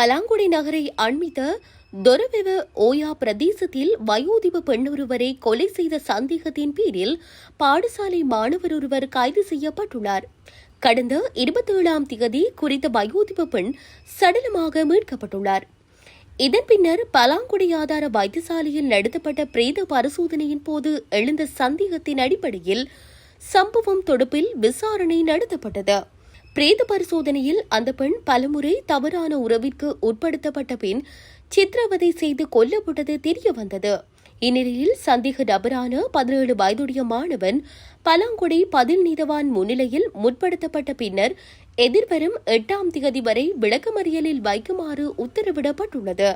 பலாங்குடி நகரை அண்மித்த தொரவெவ ஓயா பிரதேசத்தில் வயோதிப பெண்ணொருவரை கொலை செய்த சந்தேகத்தின் பேரில் பாடசாலை மாணவர் ஒருவர் கைது செய்யப்பட்டுள்ளார். கடந்த இருபத்தி ஏழாம் திகதி குறித்த வயோதிப பெண் சடலமாக மீட்கப்பட்டுள்ளார். இதன் பின்னர் பலாங்குடி ஆதார வைத்தியசாலையில் நடத்தப்பட்ட பிரேத பரிசோதனையின் போது எழுந்த சந்தேகத்தின் அடிப்படையில் சம்பவம் தொடுப்பில் விசாரணை நடத்தப்பட்டது. பிரேத பரிசோதனையில் அந்த பெண் பலமுறை தவறான உறவிற்கு உட்படுத்தப்பட்ட பின் சித்திரவதை செய்து கொல்லப்பட்டது தெரிய வந்தது இந்நிலையில் சந்தேக நபரான பதினேழு வயதுடைய மாணவன் பலாங்குடி பதில் நீதவான் முன்னிலையில் முற்படுத்தப்பட்ட பின்னர் எதிர்வரும் எட்டாம் திகதி வரை விளக்கமறியலில் வைக்குமாறு உத்தரவிடப்பட்டுள்ளது.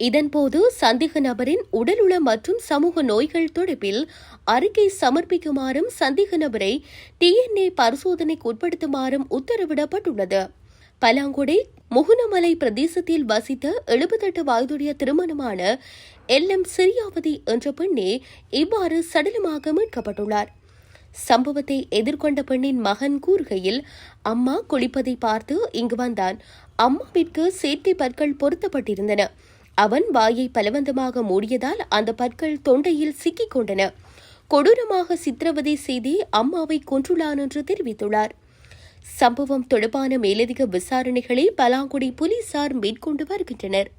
இதன்போது சந்தேக நபரின் உடலுள மற்றும் சமூக நோய்கள் தொடர்பில் அறிக்கை சமர்ப்பிக்குமாறும் சந்தேக நபரை டிஎன்ஏ பரிசோதனைக்கு உட்படுத்துமாறும் உத்தரவிடப்பட்டுள்ளது. பலாங்குடி முகுனமலை பிரதேசத்தில் வசித்த எழுபத்தெட்டு வயதுடைய திருமணமான எல் எம் சிரியாவதி என்ற பெண்ணே இவ்வாறு சடலமாக மீட்கப்பட்டுள்ளார். சம்பவத்தை எதிர்கொண்ட பெண்ணின் மகன் கூறுகையில் அம்மா குளிப்பதை பார்த்து இங்கு வந்தான். அம்மாவிற்கு சேர்த்தி பற்கள் பொருத்தப்பட்டிருந்தன. அவன் வாயை பலவந்தமாக மூடியதால் அந்த பற்கள் தொண்டையில் சிக்கிக் கொண்டன. கொடூரமாக சித்திரவதை செய்தே அம்மாவை கொன்றுள்ளான் என்று தெரிவித்துள்ளார். சம்பவம் தொடர்பான மேலதிக விசாரணைகளை பலாங்குடி போலீசார் மேற்கொண்டு வருகின்றனர்.